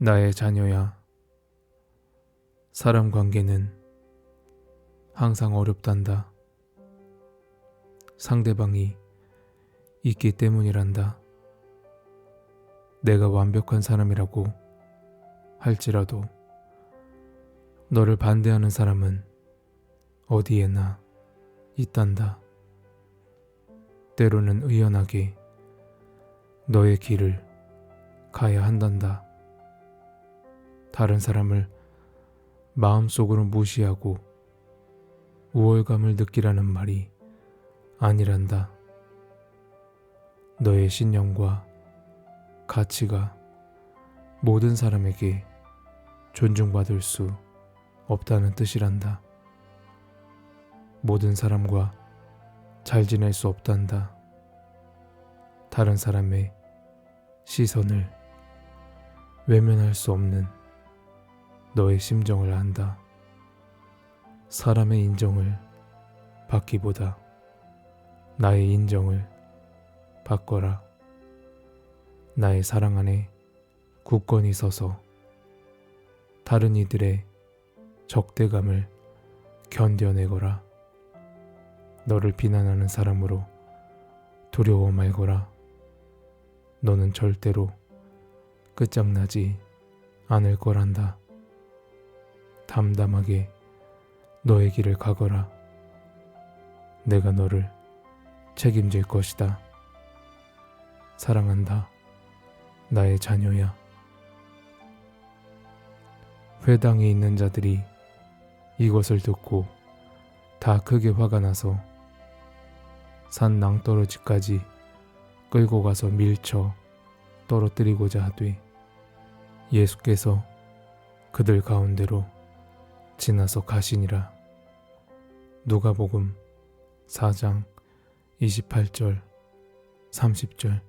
나의 자녀야. 사람 관계는 항상 어렵단다. 상대방이 있기 때문이란다. 내가 완벽한 사람이라고 할지라도 너를 반대하는 사람은 어디에나 있단다. 때로는 의연하게 너의 길을 가야 한단다. 다른 사람을 마음속으로 무시하고 우월감을 느끼라는 말이 아니란다. 너의 신념과 가치가 모든 사람에게 존중받을 수 없다는 뜻이란다. 모든 사람과 잘 지낼 수 없단다. 다른 사람의 시선을 외면할 수 없는 너의 심정을 안다. 사람의 인정을 받기보다 나의 인정을 받거라. 나의 사랑 안에 굳건히 서서 다른 이들의 적대감을 견뎌내거라. 너를 비난하는 사람으로 두려워 말거라. 너는 절대로 끝장나지 않을 거란다. 담담하게 너의 길을 가거라. 내가 너를 책임질 것이다. 사랑한다. 나의 자녀야. 회당에 있는 자들이 이것을 듣고 다 크게 화가 나서 산 낭떠러지까지 끌고 가서 밀쳐 떨어뜨리고자 하되 예수께서 그들 가운데로 지나서 가시니라. 누가복음 4장 28절 30절